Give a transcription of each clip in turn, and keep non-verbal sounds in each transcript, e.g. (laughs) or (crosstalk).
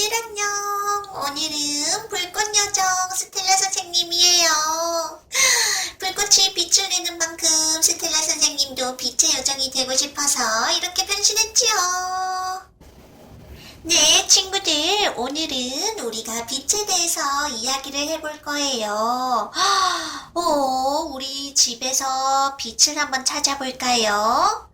친구들 안녕. 오늘은 불꽃 요정 스텔라 선생님이에요. (gasps) 불꽃이 빛을 내는 만큼 스텔라 선생님도 빛의 요정이 되고 싶어서 이렇게 변신했지요. 네, 친구들. 오늘은 우리가 빛에 대해서 이야기를 해볼 거예요. 오, (gasps) 우리 집에서 빛을 한번 찾아볼까요?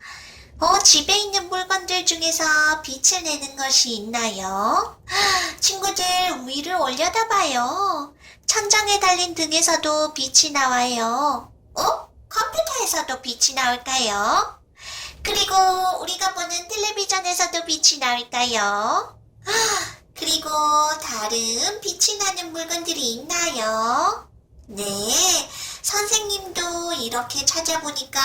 어, 집에 있는 물건들 중에서 빛을 내는 것이 있나요? (gasps) 친구들, 위를 올려다 봐요. 천장에 달린 등에서도 빛이 나와요. 어? 컴퓨터에서도 빛이 나올까요? 그리고 우리가 보는 텔레비전에서도 빛이 나올까요? (gasps) 그리고 다른 빛이 나는 물건들이 있나요? 네, 선생님도 이렇게 찾아보니까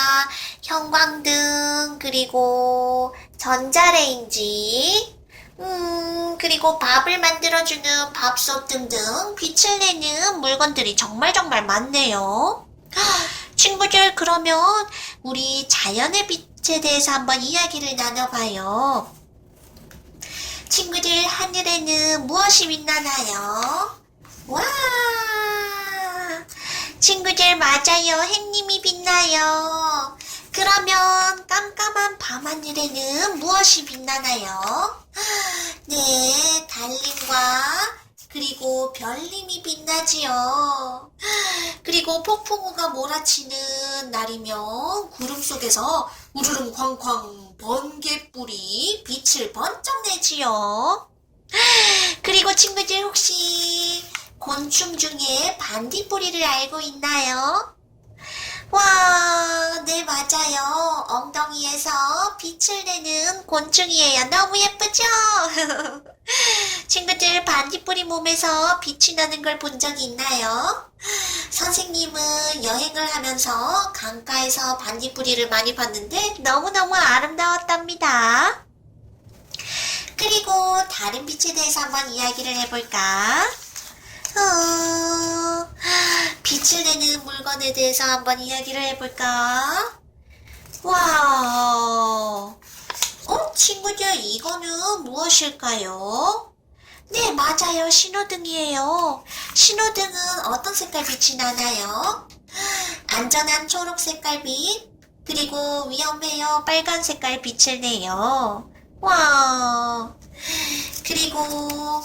형광등, 그리고 전자레인지, 음, 그리고 밥을 만들어주는 밥솥 등등 빛을 내는 물건들이 정말 정말 많네요. (gasps) 친구들, 그러면 우리 자연의 빛에 대해서 한번 이야기를 나눠봐요. 친구들, 하늘에는 무엇이 빛나나요? 와! 친구들, 맞아요. 햇님이 빛나요. 그러면 깜깜한 밤하늘에는 무엇이 빛나나요? (gasps) 네, 달림과 그리고 별님이 빛나지요. (gasps) 그리고 폭풍우가 몰아치는 날이면 구름 속에서 우르릉 쾅쾅 번개불이 빛을 번쩍 내지요. (gasps) 그리고 친구들 혹시 곤충 중에 반딧불이를 알고 있나요? 와, 네, 맞아요. 엉덩이에서 빛을 내는 곤충이에요. 너무 예쁘죠? (laughs) 친구들, 반딧불이 몸에서 빛이 나는 걸 본 적이 있나요? 선생님은 여행을 하면서 강가에서 반딧불이를 많이 봤는데 너무너무 아름다웠답니다. 그리고 다른 빛에 대해서 한번 이야기를 해볼까? 어, 빛을 내는 물건에 대해서 한번 이야기를 해볼까? 와, 어, 친구들, 이거는 무엇일까요? 네, 맞아요. 신호등이에요. 신호등은 어떤 색깔 빛이 나나요? 안전한 초록 색깔 빛, 그리고 위험해요. 빨간 색깔 빛을 내요. 와, 그리고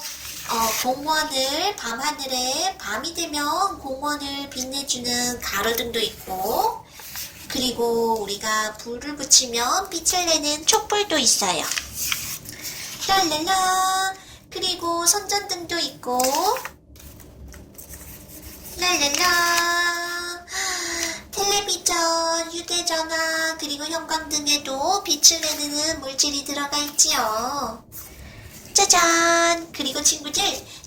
어, 공원을 밤하늘에 밤이 되면 공원을 빛내주는 가로등도 있고 그리고 우리가 불을 붙이면 빛을 내는 촛불도 있어요. 랄랄라 그리고 손전등도 있고 랄랄라 텔레비전, 휴대전화 그리고 형광등에도 빛을 내는 물질이 들어가 있지요. 짜잔! 그리고 친구들,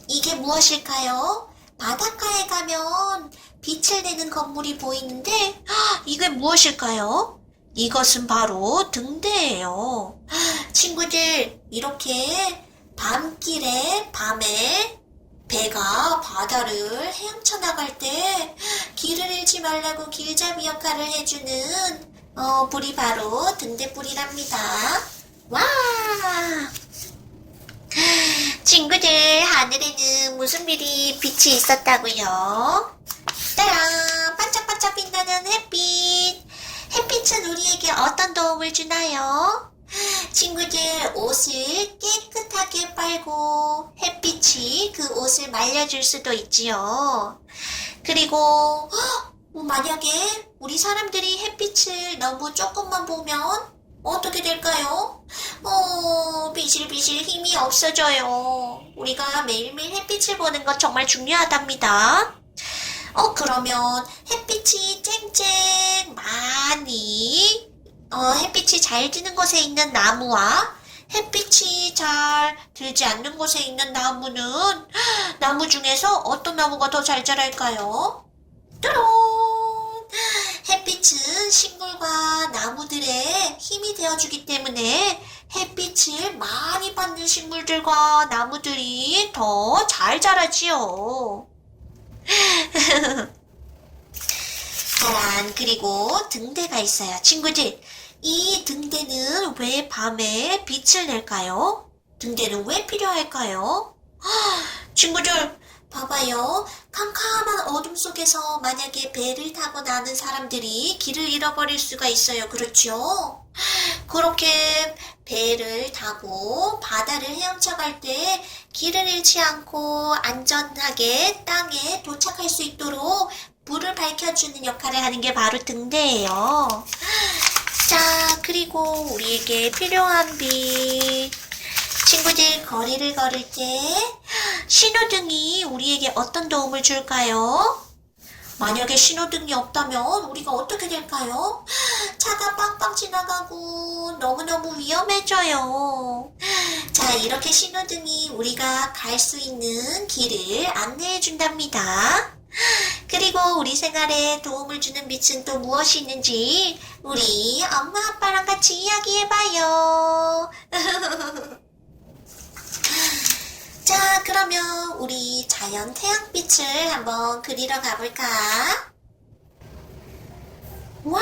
이게 무엇일까요? 바닷가에 가면 빛을 내는 건물이 보이는데, 헉, 이게 무엇일까요? 이것은 바로 등대예요. 헉, 친구들, 이렇게 밤길에, 밤에 배가 바다를 헤엄쳐 나갈 때 길을 잃지 말라고 길잡이 역할을 해주는 어, 불이 바로 등대불이랍니다. 와! 친구들, 하늘에는 무슨 일이 빛이 있었다고요? 따란! 반짝반짝 빛나는 햇빛! 햇빛은 우리에게 어떤 도움을 주나요? 친구들, 옷을 깨끗하게 빨고 햇빛이 그 옷을 말려줄 수도 있지요. 그리고, 헉! 만약에 우리 사람들이 햇빛을 너무 조금만 보면 어떻게 될까요? 어, 비실비실 힘이 없어져요. 우리가 매일매일 햇빛을 보는 건 정말 중요하답니다. 어, 그러면 햇빛이 쨍쨍 많이, 어, 햇빛이 잘 드는 곳에 있는 나무와 햇빛이 잘 들지 않는 곳에 있는 나무는 나무 중에서 어떤 나무가 더 잘 자랄까요? 뚜롱! 햇빛은 식물과 나무들의 힘이 되어주기 때문에 햇빛을 많이 받는 식물들과 나무들이 더 잘 자라지요. (laughs) 짜란, 그리고 등대가 있어요. 친구들, 이 등대는 왜 밤에 빛을 낼까요? 등대는 왜 필요할까요? (gasps) 친구들, 봐봐요. 캄캄한 어둠 속에서 만약에 배를 타고 나는 사람들이 길을 잃어버릴 수가 있어요. 그렇죠? 그렇게 배를 타고 바다를 헤엄쳐 갈 때 길을 잃지 않고 안전하게 땅에 도착할 수 있도록 불을 밝혀주는 역할을 하는 게 바로 등대예요. 자, 그리고 우리에게 필요한 빛. 친구들 거리를 걸을 때 신호등이 우리에게 어떤 도움을 줄까요? 만약에 신호등이 없다면 우리가 어떻게 될까요? 차가 빵빵 지나가고 너무너무 위험해져요. 자, 이렇게 신호등이 우리가 갈 수 있는 길을 안내해 준답니다. 그리고 우리 생활에 도움을 주는 빛은 또 무엇이 있는지 우리 엄마 아빠랑 같이 이야기해 봐요. (laughs) 자, 그러면 우리 자연 태양빛을 한번 그리러 가볼까? 와!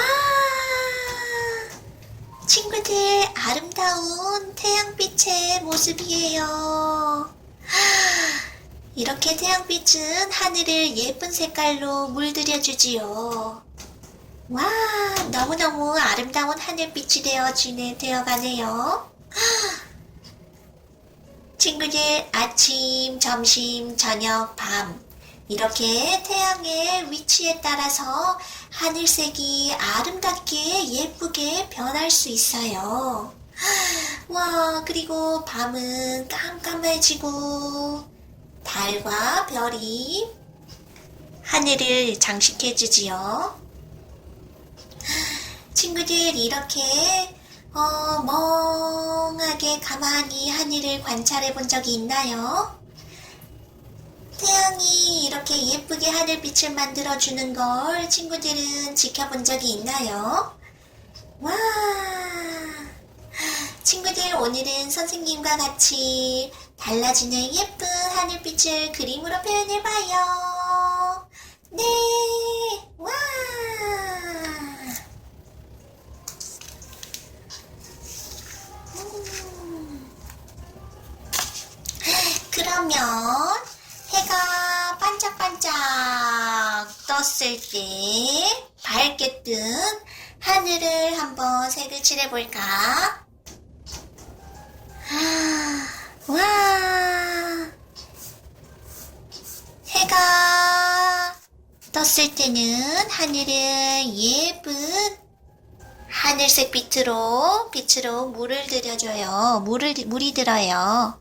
친구들, 아름다운 태양빛의 모습이에요. (gasps) 이렇게 태양빛은 하늘을 예쁜 색깔로 물들여주지요. 와, 너무너무 아름다운 하늘빛이 되어지네, 되어가네요. (gasps) 친구들, 아침, 점심, 저녁, 밤. 이렇게 태양의 위치에 따라서 하늘색이 아름답게 예쁘게 변할 수 있어요. (gasps) 와, 그리고 밤은 깜깜해지고, 달과 별이 하늘을 장식해주지요. (gasps) 친구들, 이렇게 어, 멍하게 가만히 하늘을 관찰해 본 적이 있나요? 태양이 이렇게 예쁘게 하늘빛을 만들어주는 걸 친구들은 지켜본 적이 있나요? 와! 친구들, 오늘은 선생님과 같이 달라지는 예쁜 하늘빛을 그림으로 표현해봐요. 네! 그러면 해가 반짝반짝 떴을 때 밝게 뜬 하늘을 한번 색을 칠해볼까? 와, 해가 떴을 때는 하늘은 예쁜 하늘색 빛으로 빛으로 물을 들여줘요. 물을 물이 들어요.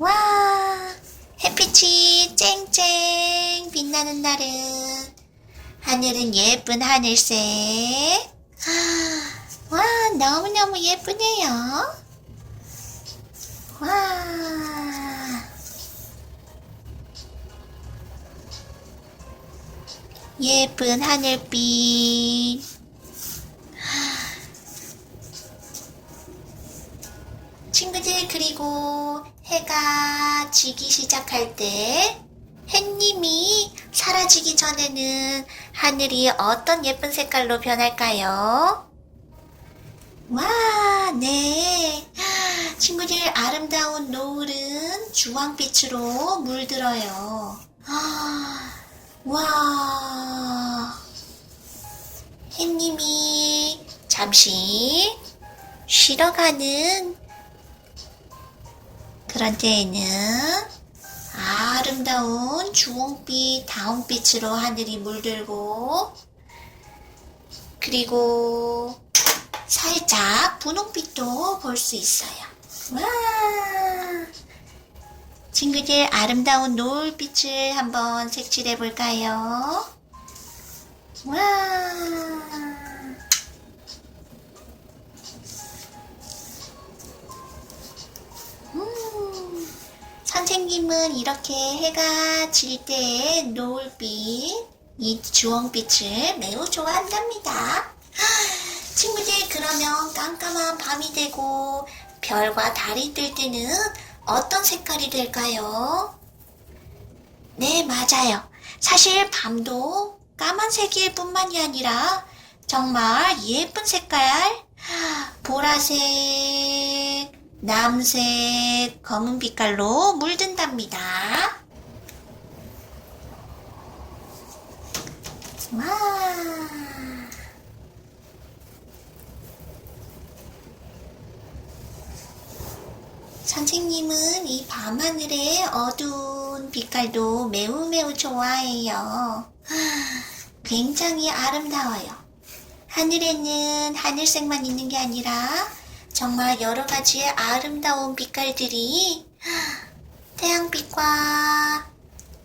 와, 햇빛이 쨍쨍 빛나는 날은 하늘은 예쁜 하늘색. 와, 너무너무 예쁘네요. 와. 예쁜 하늘빛. 친구들, 그리고 해가 지기 시작할 때 햇님이 사라지기 전에는 하늘이 어떤 예쁜 색깔로 변할까요? 와, 네. 친구들, 아름다운 노을은 주황빛으로 물들어요. 아, 와. 햇님이 잠시 쉬러 가는 그런 때에는 아름다운 주홍빛, 다운빛으로 하늘이 물들고, 그리고 살짝 분홍빛도 볼 수 있어요. 와! 친구들 아름다운 노을빛을 한번 색칠해 볼까요? 와! 음, 선생님은 이렇게 해가 질 때의 노을빛, 이 주홍빛을 매우 좋아한답니다. 친구들, 그러면 깜깜한 밤이 되고 별과 달이 뜰 때는 어떤 색깔이 될까요? 네, 맞아요. 사실 밤도 까만색일 뿐만이 아니라 정말 예쁜 색깔, 보라색, 남색, 검은 빛깔로 물든답니다. 와. 선생님은 이 밤하늘의 어두운 빛깔도 매우 매우 좋아해요. 굉장히 아름다워요. 하늘에는 하늘색만 있는 게 아니라 정말 여러 가지의 아름다운 빛깔들이 태양빛과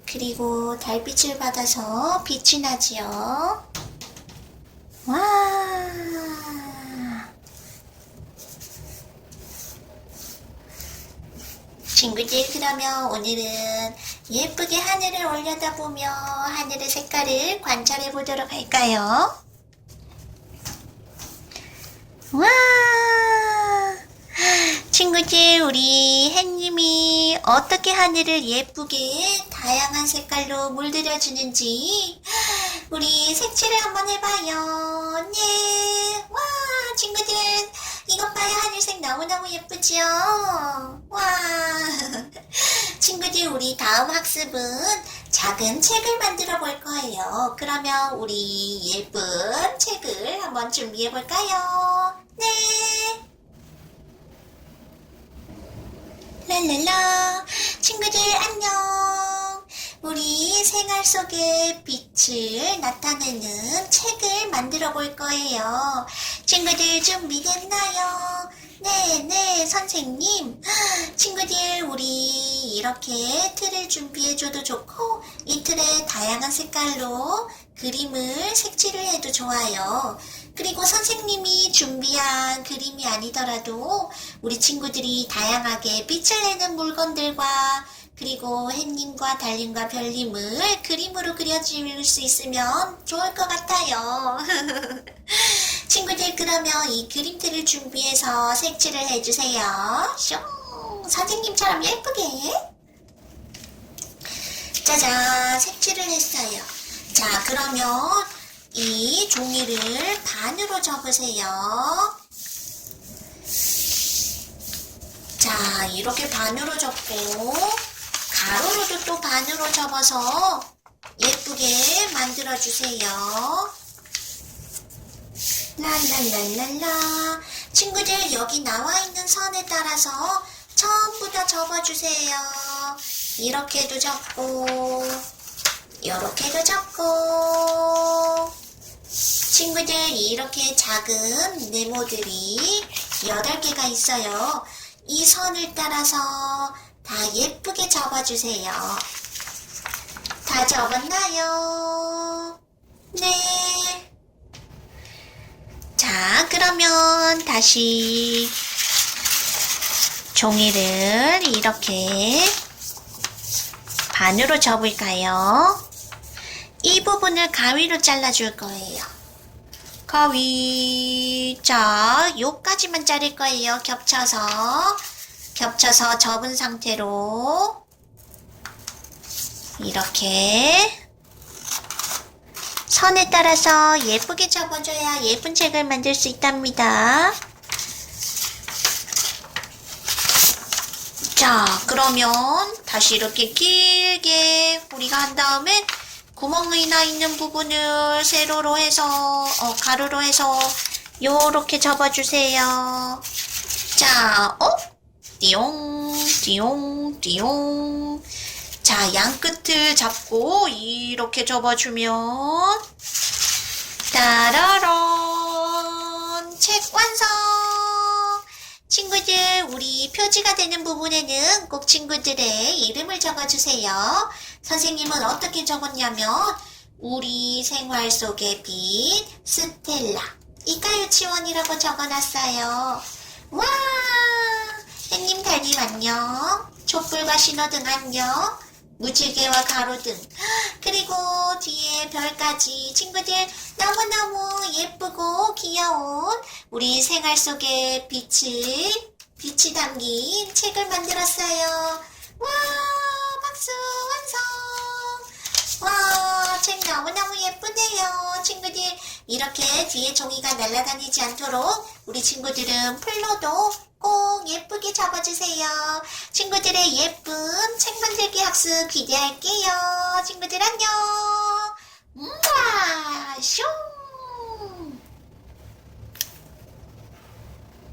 그리고 달빛을 받아서 빛이 나지요. 와. 친구들 그러면 오늘은 예쁘게 하늘을 올려다보며 하늘의 색깔을 관찰해 보도록 할까요? 와 친구들 우리 햇님이 어떻게 하늘을 예쁘게 다양한 색깔로 물들여 주는지 우리 색칠을 한번 해봐요. 네 와 친구들. 이것 봐요. 하늘색 너무너무 예쁘지요? 와. (laughs) 친구들 우리 다음 학습은 작은 책을 만들어 볼 거예요. 그러면 우리 예쁜 책을 한번 준비해 볼까요? 네 랄랄라 친구들 안녕 우리 생활 속의 빛을 나타내는 책을 만들어 볼 거예요 친구들 준비됐나요? 네, 네, 선생님. (gasps) 친구들, 우리 이렇게 틀을 준비해 줘도 좋고, 이 틀에 다양한 색깔로 그림을 색칠을 해도 좋아요. 그리고 선생님이 준비한 그림이 아니더라도 우리 친구들이 다양하게 빛을 내는 물건들과 그리고 햇님과 달님과 별님을 그림으로 그려줄 수 있으면 좋을 것 같아요. (laughs) 친구들 그러면 이 그림들을 준비해서 색칠을 해주세요. 슝! 선생님처럼 예쁘게. 짜잔 색칠을 했어요. 자 그러면 이 종이를 반으로 접으세요. 자 이렇게 반으로 접고 가로로도 또 반으로 접어서 예쁘게 만들어 주세요. 랄랄랄랄라. 친구들, 여기 나와 있는 선에 따라서 전부 다 접어주세요. 이렇게도 접고, 이렇게도 접고. 친구들, 이렇게 작은 네모들이 8개가 있어요. 이 선을 따라서 다 예쁘게 접어주세요. 다 접었나요? 네. 자, 그러면 다시 종이를 이렇게 반으로 접을까요? 이 부분을 가위로 잘라줄 거예요. 가위. 자, 요까지만 자를 거예요. 겹쳐서. 겹쳐서 접은 상태로. 이렇게. 선에 따라서 예쁘게 접어줘야 예쁜 책을 만들 수 있답니다. 자, 그러면 다시 이렇게 길게 우리가 한 다음에 구멍이 나 있는 부분을 세로로 해서, 어, 가로로 해서 요렇게 접어주세요. 자, 어? 띠용, 띠용, 띠용. 자, 양 끝을 잡고 이렇게 접어주면 따라란 책 완성! 친구들, 우리 표지가 되는 부분에는 꼭 친구들의 이름을 적어주세요. 선생님은 어떻게 적었냐면 우리 생활 속의 빛 스텔라 이가 유치원이라고 적어놨어요. 와! 햇님 달님 안녕. 촛불과 신호등 안녕. 무지개와 가로등. 그리고 뒤에 별까지 친구들 너무너무 예쁘고 귀여운 우리 생활 속의 빛을, 빛이 담긴 책을 만들었어요. 와, 박수 완성! 와, 책 너무너무 예쁘네요. 친구들, 이렇게 뒤에 종이가 날아다니지 않도록 우리 친구들은 풀로도 꼭 예쁘게 잡아주세요. 친구들의 예쁜 책 만들기 학습 기대할게요. 친구들 안녕! 우와! 슝!